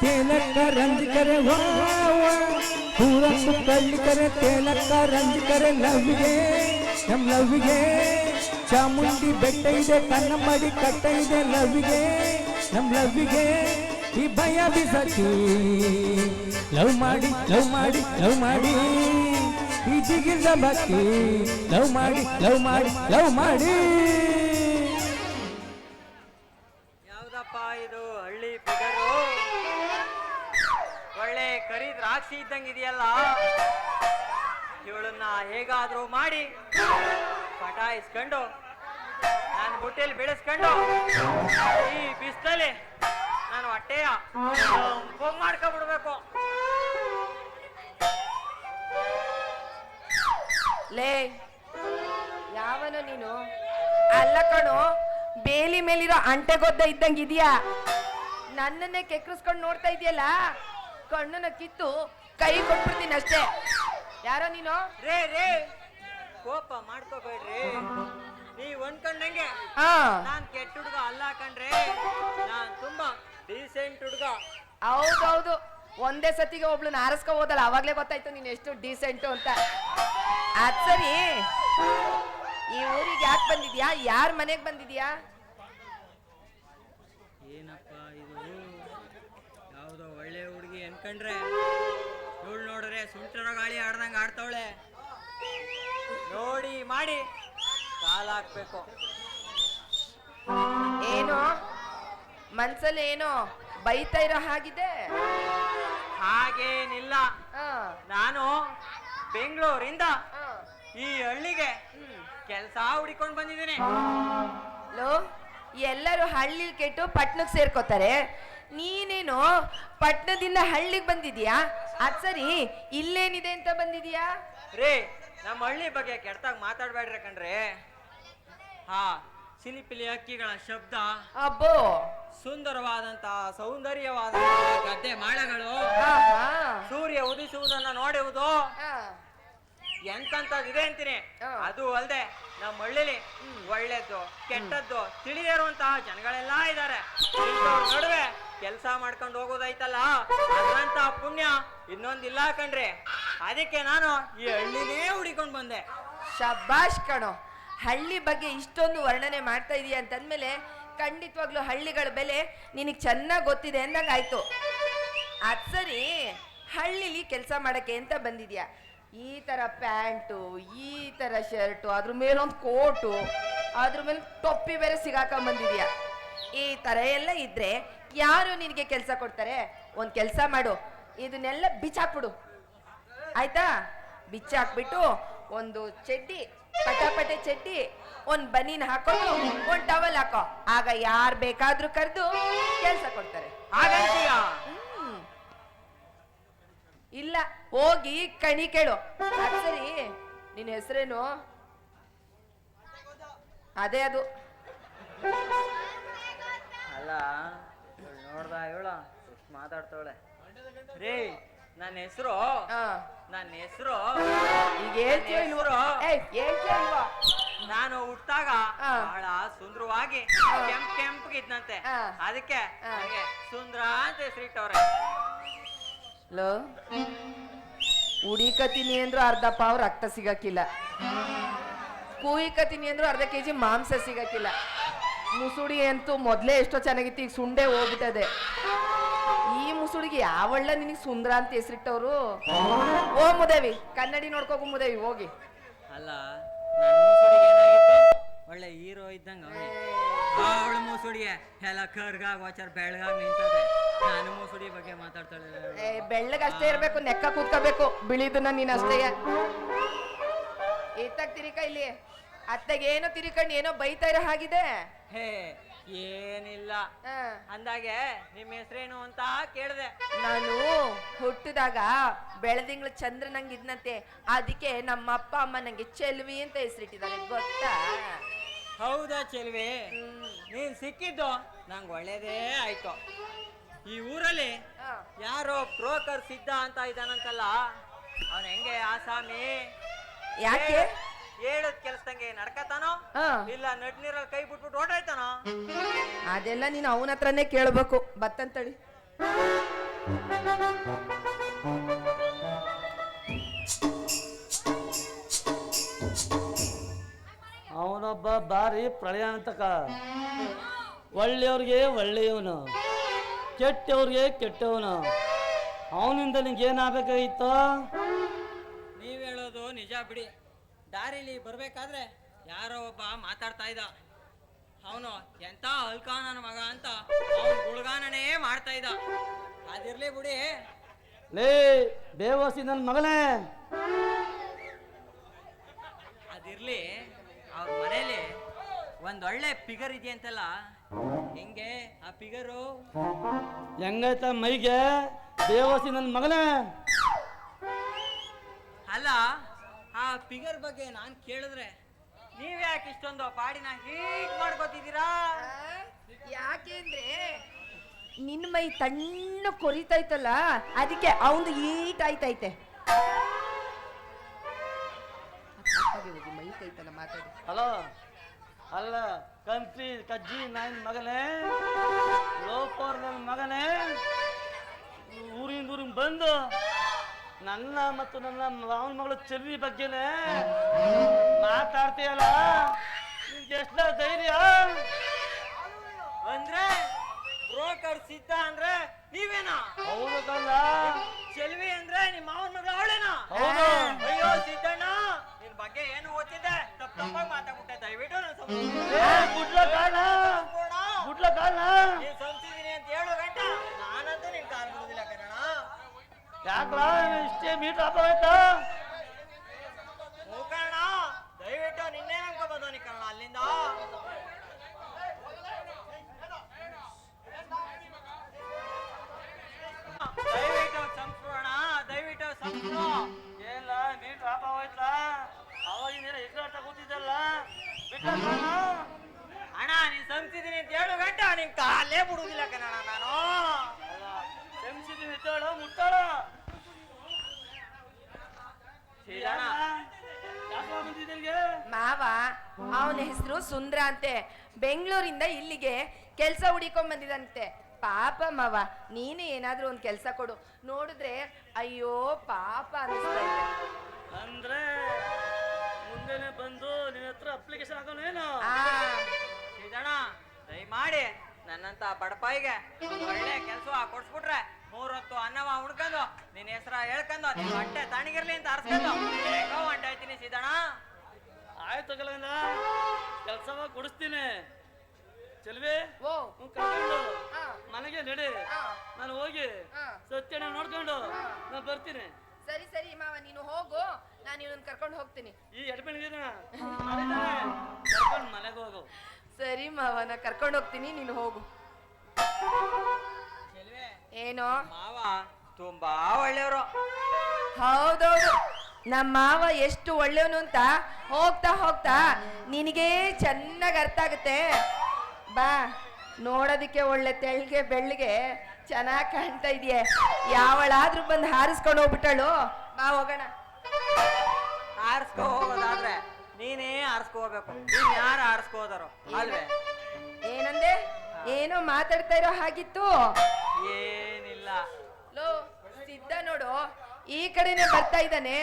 तिलक का रंज करे वाह वाह पूरा तो कल करे तिलक का रंज करे ಲವ್ಗೆ ನಮ್ ಲವ್ಗೆ ಚಾಮುಂಡಿ ಬೆಟ್ಟ ಇದೆ ಕನ್ನಂಬಾಡಿ ಕಟ್ಟ ಇದೆ ಲವ್ಗೆ ನಮ್ ಲವ್ಗೆ ಈ ಭಯ ಬಿಸಕಿ ಲವ್ ಮಾಡಿ ಲವ್ ಮಾಡಿ ಲವ್ ಮಾಡಿ ಈ ಜಿಗಿದ ಬಕ್ಕಿ ಲವ್ ಮಾಡಿ ಲವ್ ಮಾಡಿ ಲವ್ ಮಾಡಿ ದ್ರಾಕ್ಷಿ ಇದ್ದಂಗಿದೆಯಲ್ಲ ಇವಳನ್ನ ಹೇಗಾದ್ರೂ ಮಾಡಿ ಪಟಾಯಿಸ್ಕೊಂಡು ನಾನು ಬುಟ್ಟೆಯಲ್ಲಿ ಬೆಳೆಸ್ಕೊಂಡು ಈ ಬಿಸ್ತಲ್ಲಿ ನಾನು ಹೊಟ್ಟೆಯ ಫೋನ್ ಮಾಡ್ಕೊಂಡ್ಬಿಡ್ಬೇಕು ಲೇ, ಯಾವನು ನೀನು? ಅಲ್ಲ ಕಣು, ಬೇಲಿ ಮೇಲಿರೋ ಅಂಟೆಗೊದ್ದ ಇದ್ದಂಗೆ ಇದೆಯಾ? ನನ್ನನ್ನೇ ಕೆಕ್ಕರಿಸ್ಕೊಂಡು ನೋಡ್ತಾ ಇದೆಯಲ್ಲ? ಕಣ್ಣನ್ನ ಕಿತ್ತು ಕೈ ಕೊಟ್ಬಿಡ್ತೀನಿ ಅಷ್ಟೇ. ಯಾರೋ ನೀನು? ರೇ ರೇ. ಕೋಪ ಮಾಡ್ಕೋಬೇಡ್ರಿ. ನೀ ಅನ್ಕೊಂಡಂಗೆ ಹಾ. ನಾನ್ ಕೆಟ್ಟ ಹುಡುಗ ಅಲ್ಲ ಕಣ್ರೆ. ನಾನ್ ತುಂಬಾ ಡೀಸೆಂಟ್ ಹುಡುಗ. ಹೌದೌದು. ಒಂದೇ ಸತಿಗೆ ಒಬ್ಳನ್ನ ಆರಿಸ್ಕೊ ಹೋದಲ್ಲ ಅವಾಗ್ಲೇ ಗೊತ್ತಾಯ್ತು ನೀನ್ ಎಷ್ಟು ಡೀಸೆಂಟು ಅಂತ. ಅದ್ ಸರಿ. ಈ ಊರಿಗೆ ಯಾಕೆ ಬಂದಿದ್ಯಾ? ಯಾರ ಮನೆಗೆ ಬಂದಿದ್ಯಾ? ಏನಪ್ಪ ಇದು? ಒಳ್ಳೆ ಹುಡುಗಿ ಅನ್ಕಂಡ್ರೆ ಇವಳು ನೋಡ್ರೆ ಸುಂಟರ ಗಾಳಿ ಆಡ್ದಂಗ ಆಡ್ತಾವಳೆ. ನೋಡಿ ಮಾಡಿ. ಕಾಲ ಹಾಕ್ಬೇಕು. ಏನು? ಮನ್ಸಲ್ಲಿ ಏನೋ ಬೈತಾ ಇರೋ ಹಾಗಿದೆ? ಹಾಗೇನಿಲ್ಲ. ನಾನು ಬೆಂಗಳೂರಿಂದ ಈ ಹಳ್ಳಿಗೆ. ಕೆಲಸ ಹುಡಿಕೊಂಡು ಬಂದಿದ್ದೀನಿ. ಲೋ ಎಲ್ಲರೂ ಹಳ್ಳಿಲಿ ಕೆಟ್ಟು ಪಟ್ಟಣಕ್ಕೆ ಸೇರ್ಕೋತಾರೆ. ನೀನೇನು ಪಟ್ಟಣದಿಂದ ಹಳ್ಳಿಗೆ ಬಂದಿದ್ಯಾ? ಅದ್ ಸರಿ ಇಲ್ಲೇನಿದೆ ಅಂತ ಬಂದಿದ್ಯಾ? ರೇ ನಮ್ಮ ಹಳ್ಳಿ ಬಗ್ಗೆ ಕೆಡ್ತಾಗ ಮಾತಾಡ್ಬೇಡ್ರಿ ಕಣ್ರೆ. ಹಾ ಸಿಲಿಪಿಲಿ ಹಕ್ಕಿಗಳ ಶಬ್ದ ಅಬ್ಬೋ. ಸುಂದರವಾದಂತ ಸೌಂದರ್ಯವಾದ ಗದ್ದೆ ಮಾಳಗಳು. ಸೂರ್ಯ ಉದಿಸುವುದನ್ನ ನೋಡುವುದು ಎಂತಂತ ಎಂತಂತದಿದೆ ಅಂತೀನಿ. ಅದು ಅಲ್ದೆ ನಮ್ಮ ಹಳ್ಳಿಲಿ ಒಳ್ಳೇದು, ಕೆಟ್ಟದ್ದು ತಿಳಿದಿರುವಂತಹ ಜನಗಳೆಲ್ಲ ಇದ್ದಾರೆ. ನಡುವೆ ಕೆಲಸ ಮಾಡ್ಕೊಂಡು ಹೋಗೋದೈತಲ್ಲ ಅದ್ರಂತ ಪುಣ್ಯ ಇನ್ನೊಂದಿಲ್ಲ ಕಣ್ರಿ. ಅದಕ್ಕೆ ನಾನು ಈ ಹಳ್ಳಿನೇ ಹುಡಿಕೊಂಡು ಬಂದೆ. ಶಬ್ಬಾಷ್ ಕಣೋ, ಹಳ್ಳಿ ಬಗ್ಗೆ ಇಷ್ಟೊಂದು ವರ್ಣನೆ ಮಾಡ್ತಾ ಇದೀಯ ಅಂತಂದ್ಮೇಲೆ ಖಂಡಿತವಾಗ್ಲೂ ಹಳ್ಳಿಗಳ ಬೆಲೆ ನಿನಗೆ ಚೆನ್ನಾಗಿ ಗೊತ್ತಿದೆ ಅಂದಂಗೆ ಆಯ್ತು ಅದ್ ಸರಿ, ಹಳ್ಳಿಲಿ ಕೆಲಸ ಮಾಡಕ್ಕೆ ಅಂತ ಬಂದಿದ್ಯಾ? ಈ ಥರ ಪ್ಯಾಂಟು, ಈ ಥರ ಶರ್ಟು ಅದ್ರ ಮೇಲೊಂದು ಕೋಟು ಅದ್ರ ಮೇಲೆ ಟೊಪ್ಪಿ ಬೇರೆ ಸಿಗಾಕೊಂಡ್ ಬಂದಿದ್ಯಾ? ಈ ಥರ ಎಲ್ಲ ಇದ್ರೆ ಯಾರು ನಿನಗೆ ಕೆಲಸ ಕೊಡ್ತಾರೆ? ಒಂದು ಕೆಲಸ ಮಾಡು. ಇದನ್ನೆಲ್ಲ ಬಿಚ್ಚಾಕ್ಬಿಡು. ಆಯ್ತಾ? ಬಿಚ್ಚಾಕ್ಬಿಟ್ಟು ಒಂದು ಚಡ್ಡಿ, ಪಟಾಪಟೆ ಚಡ್ಡಿ, ಒಂದ್ ಬನೀನ್ ಹಾಕೊಂಡು ಒಂದ್ ಟವಲ್ ಹಾಕೋ. ಆಗ ಯಾರ್ ಬೇಕಾದ್ರೂ ಕರೆದು ಕೆಲಸ ಕೊಡ್ತಾರೆ. ಹಾಗಂತೀಯ. ಇಲ್ಲ ಹೋಗಿ ಕಣಿ ಕೇಳು. ಸರಿ ನಿನ್ನ ಹೆಸರೇನು? ಅದೇ ಅದು. ಅಲ್ಲ ನೋಡ್ದಾ ಇವಳ? ಎಷ್ಟು ಮಾತಾಡ್ತಾವಳೆ. ರೇ ನನ್ನ ಹೆಸರು ನನ್ನ ಹೆಸರು ಈಗ ಹೇಳ್ತೀಯೋ ನಾನು ಹುಟ್ಟಾಗ. ಬಹಳ ಸುಂದರವಾಗಿ ಕೆಂಪ್ ಕೆಂಪ್ಗಿದ್ನಂತೆ. ಅದಕ್ಕೆ ಸುಂದರ ಅಂತ ಹೆಸರಿಟ್ಟವ್ರೆ ಲೋ. ಉಡಿಕತೀನಿ ಅಂದ್ರೂ ಅರ್ಧ ಪಾವ್ ರಕ್ತ ಸಿಗಕ್ಕಿಲ್ಲ ಕೂಯಿಕತೀನಿ ಅಂದ್ರೂ ಅರ್ಧ ಕೆ ಜಿ ಮಾಂಸ ಸಿಗಕ್ಕಿಲ್ಲ ಮುಸುಡಿ ಅಂತೂ ಮೊದ್ಲೇ ಎಷ್ಟೋ ಚೆನ್ನಾಗಿತ್ತು ಈಗ ಸುಂಡೆ ಹೋಗ್ಬಿಟ್ಟದೆ. ಈ ಮುಸುಡಿಗೆ ಯಾವಳ್ಳ ನಿನಗೆ ಸುಂದರ ಅಂತ ಹೆಸರಿಟ್ಟವ್ರು? ಓ ಮುದೇವಿ ಕನ್ನಡಿ ನೋಡ್ಕೋಕು ಮುದೇವಿ ಹೋಗಿ. ಅಲ್ಲ ಒಳ್ಳೆ ಹೀರೋ ಇದ್ದಂಗ ಅವನೇ ಅವಳು ಮುಸುಡಿಗೆ ಎಲ್ಲ ಕರ್ಗಾಗ ವಾಚರ್ ಬೆಳಗಾಗ ನಿಂತದೆ. ನಾನು ಮೂಸುಡಿ ಬಗ್ಗೆ ಮಾತಾಡ್ತಾಳೆ ಏ ಬೆಳ್ಳಗಷ್ಟೇ ಇರ್ಬೇಕು ನೆಕ್ಕ ಕೂತ್ಕೋಬೇಕು. ಬಿಳಿದನ್ನ ನೀನ್ ಅಷ್ಟೇ. ಎತ್ತಾಗ ತಿರಿಕ ಇಲ್ಲಿ? ಅತ್ತಾಗ ಏನೋ ತಿರಿಕಂಡು ಏನೋ ಬೈತಾ ಇರೋ ಹಾಗಿದೆ? ಹೇ ಏನಿಲ್ಲ. ಆ. ಅಂದಾಗೆ ನಿಮ್ಮ ಹೆಸರೇನು ಅಂತ ಕೇಳಿದೆ. ನಾನು ಹುಟ್ಟಿದಾಗ ಬೆಳದಿಂಗ್ಳು ಚಂದ್ರನಂಗ್ ಇದ್ನಂತೆ. ಅದಕ್ಕೆ ನಮ್ಮ ಅಪ್ಪ ಅಮ್ಮ ನಂಗೆ ಚೆಲ್ವಿ ಅಂತ ಹೆಸರಿಟ್ಟಿದ್ದಾರೆ ಗೊತ್ತಾ? ಹೌದಾ ಚೆಲ್ವಿ? ಹ್ಮ್. ನೀನ್ ಸಿಕ್ಕಿದ್ದು ನಂಗೆ ಒಳ್ಳೇದೇ ಆಯ್ತು. ಈ ಊರಲ್ಲಿ ಯಾರೋ ಬ್ರೋಕರ್ ಸಿದ್ಧ ಅಂತ ಇದ್ದಾನಂತಲ್ಲ ಅವನ್ ಹೆಂಗೆ ಆಸಾಮಿ ಯಾಕೆ? ಹೇಳದ್ ಕೆಲ್ಸದಂಗೆ ನಡ್ಕತಾನೋ ಇಲ್ಲ ನಡ್ ನೀರಲ್ಲಿ ಕೈ ಬಿಟ್ಬಿಟ್ಟು ಓಡಾಯ್ತಾನೋ ಅದೆಲ್ಲ ನೀನು ಅವನ ಹತ್ರನೇ ಕೇಳ್ಬೇಕು. ಬತ್ತಂತಳಿ ಅವನೊಬ್ಬ ಬಾರಿ ಪ್ರಳಯಾಂತಕ ಒಳ್ಳೆಯವ್ರಿಗೆ ಒಳ್ಳೆಯವನು. ಕೆಟ್ಟವ್ರಿಗೆ ಕೆಟ್ಟವನು. ಅವನಿಂದ ನಿಂಗೆ ಏನಾಗಬೇಕಾಗಿತ್ತು? ನೀವ್ ಹೇಳೋದು ನಿಜ ಬಿಡಿ. ದಾರಿಲಿ ಬರ್ಬೇಕಾದ್ರೆ ಯಾರೋ ಒಬ್ಬ ಮಾತಾಡ್ತಾ ಇದ್ದ. ಅವನು ಎಂತ ನನ್ನ ಮಗ ಅಂತ ಅವನು ಗುಳ್ಗಾನನೇ ಮಾಡ್ತಾ ಇದ್ದ. ಅದಿರ್ಲಿ ಬಿಡಿ. ಲೇ ಬೇವಸಿ ನನ್ನ ಮಗನೇ. ಅದಿರ್ಲಿ ಅವ್ರ ಮನೇಲಿ ಒಂದೊಳ್ಳೆ ಫಿಗರ್ ಇದೆಯಂತಲ್ಲ ಹೆಂಗೆ? ಆ ಫಿಗರು? ಹೆಂಗೈತ ಮೈಗೆ? ದೇವಸಿ ನನ್ನ ಮಗನೇ? ಅಲ್ಲ ಆ ಫಿಗರ್ ಬಗ್ಗೆ ನಾನು ಕೇಳಿದ್ರೆ ನೀವ್ ಯಾಕೆ ಇಷ್ಟೊಂದು ಪಾಡಿನ ಹೀಟ್ ಮಾಡ್ಕೋತಿದ್ದೀರಾ? ಯಾಕೆಂದ್ರೆ ನಿನ್ನ ಮೈ ತಣ್ಣ ಕೊರಿತೈತಲ್ಲ ಅದಕ್ಕೆ ಅವಂದು ಈಟ್ ಆಯ್ತೈತೆ. ಮೈ ಕೈತಲ್ಲ ಮಾತಾಡಿ. ಹಲೋ ಅಲ್ಲ ಕಂತ್ರಿ ಕಜ್ಜಿ ನಾಯಿನ ಮಗನೇ ಲೋಪೋರ್ ನನ್ನ ಮಗನೇ ಊರಿಂದ ಊರಿಂದ ಬಂದು ನನ್ನ ಮತ್ತು ನನ್ನ ಮಾವನ ಮಗಳ ಚೆಲ್ಲಿ ಬಗ್ಗೆನೇ ಮಾತಾಡ್ತೀಯಲ್ಲ? ನಿಮ್ಗೆ ಎಷ್ಟ ಧೈರ್ಯ? ಅಂದ್ರೆ ಬ್ರೋಕರ್ ಸಿದ್ಧ ಅಂದ್ರೆ ನೀವೇನಾ? ಹೌದು ಕಲ್ಲ ಚೆಲ್ವಿ ಅಂದ್ರೆ ನಿಮ್ಮ ಮಾವನ ಮಗಳು ಅವಳೇನಾ? ಹೌದು. ಅಯ್ಯೋ ಸಿದ್ದಣ್ಣ ಬಗ್ಗೆ ಏನು ಓದ್ತಿದ್ದೆ? ತಪ್ಪ ತಪ್ಪಾಗಿ ಮಾತಾಡ್ಬಿಟ್ಟೆ ದಯವಿಟ್ಟು ನಾನು ಸಂಸ್ಕೃತಿ ಏ, ಗುಡ್ಲ ಕಾರಣ ಗುಡ್ಲ ಕಾರಣ ನೀನ್ ಸಂಸಿದೀನಿ ಅಂತ ಹೇಳು ಗಂಟ ನಾನಂತೂ ನಿನ್ ಕಾಲ್ ಬಿಡುದಿಲ್ಲ ಕಣ ಯಾಕಲ? ಇಷ್ಟೇ ಮೀಟ್ ಆಗೋಯ್ತಾ ಅಣ್ಣ ನೀನ್ ಸಂಸಿದೀನಿ ಅಂತ ಹೇಳು ಗಂಟ ನಿನ್ ಕಾಲೇ ಬಿಡುವುದಿಲ್ಲ ಕಣ ನಾನು. ಸಂಸಿದೀನಿ ಎದ್ದಾಳು ಮುಟ್ಟಾಳ. ಮಾವ ಅವನ ಹೆಸರು ಸುಂದ್ರ ಅಂತೆ. ಬೆಂಗಳೂರಿಂದ ಇಲ್ಲಿಗೆ ಕೆಲಸ ಹುಡಿಕೊಂಡ್ ಬಂದಿದಂತೆ. ಪಾಪ ಮಾವ ನೀನು ಏನಾದ್ರೂ ಒಂದ್ ಕೆಲಸ ಕೊಡು. ನೋಡಿದ್ರೆ ಅಯ್ಯೋ ಪಾಪ ಅನಿಸ್ತೈತೆ ಅಂದ್ರೆ ಬಡಪಾಯಿಗೆ? ಒಳ್ಳೆ ಕೆಲಸ ಕೊಡ್ಸ್ಬಿಟ್ರೆ ಮೂರೊತ್ತು ಅನ್ನವ ಉಣ್ಕೊಂಡು ನಿನ್ನ ಹೆಸರ ಹೇಳ್ಕೊಂಡು ನಿನ್ ಹೊಟ್ಟೆ ತಣ್ಣಗಿರ್ಲಿ ಅಂತ ಅರ್ಸ್ಕೊಂಡು ಹೇಗೋ ಹೊಂಟಾಯ್ತೀನಿ ಸೀದಣ್ಣ ಆಯ್ತು ಕಲಗಂದ ಕೆಲಸ ಕೊಡಿಸ್ತೀನಿ. ಚೆಲ್ವಿ ಕರ್ಕೊಂಡು. ಮನೆಗೆ ನಡಿ. ನಾನು ಹೋಗಿ. ಸತ್ಯನ ನೋಡ್ಕೊಂಡು ನಾನು ಬರ್ತೀನಿ. ಸರಿ ಸರಿ ಮಾವ ನೀನು ಹೋಗು. ನಾನು ಇವನನ್ನ ಕರ್ಕೊಂಡು ಹೋಗ್ತೀನಿ. ಈ ಎಡ್ಬಿಣಿಗೆ ಕರ್ಕೊಂಡು ಮನೆಗೆ ಹೋಗು. ಸರಿ ಮಾವ ನಾ ಕರ್ಕೊಂಡು ಹೋಗ್ತೀನಿ ನೀನು ಹೋಗು. ಏನೋ? ಮಾವ ತುಂಬಾ ಒಳ್ಳೆಯವರು. ಹೌದೌದು. ನಮ್ಮ ಮಾವ ಎಷ್ಟು ಒಳ್ಳೆಯವನು ಅಂತ ಹೋಗ್ತಾ ಹೋಗ್ತಾ ನಿನಗೆ ಚೆನ್ನಾಗಿ ಅರ್ಥ ಆಗುತ್ತೆ. ಬಾ ನೋಡೋದಕ್ಕೆ ಒಳ್ಳೆ ತೆಳ್ಗೆ ಬೆಳ್ಳಿಗೆ ಚೆನ್ನಾಗಿ ಕಾಣ್ತಾ ಇದೆಯೇ. ಯಾವಳಾದ್ರೂ ಬಂದು ಹಾರಿಸ್ಕೊಂಡು ಹೋಗ್ಬಿಟ್ಟಳು. ಬಾ ಹೋಗೋಣ. ಆರಿಸ್ಕೊ ಹೋಗೋದಾದ್ರೆ ನೀನೇ ಹಾರಿಸ್ಕೋಬೇಕು ಯಾರು ಆರಿಸ್ಕೋದಾರೋ ಅಲ್ವೇ? ಏನಂದೆ? ಏನೋ ಮಾತಾಡ್ತಾ ಇರೋ ಹಾಗಿತ್ತು. ಏನಿಲ್ಲ. ಲೋ ಸಿದ್ಧ ನೋಡು ಈ ಕಡೆನೆ ಬರ್ತಾ ಇದ್ದಾನೆ?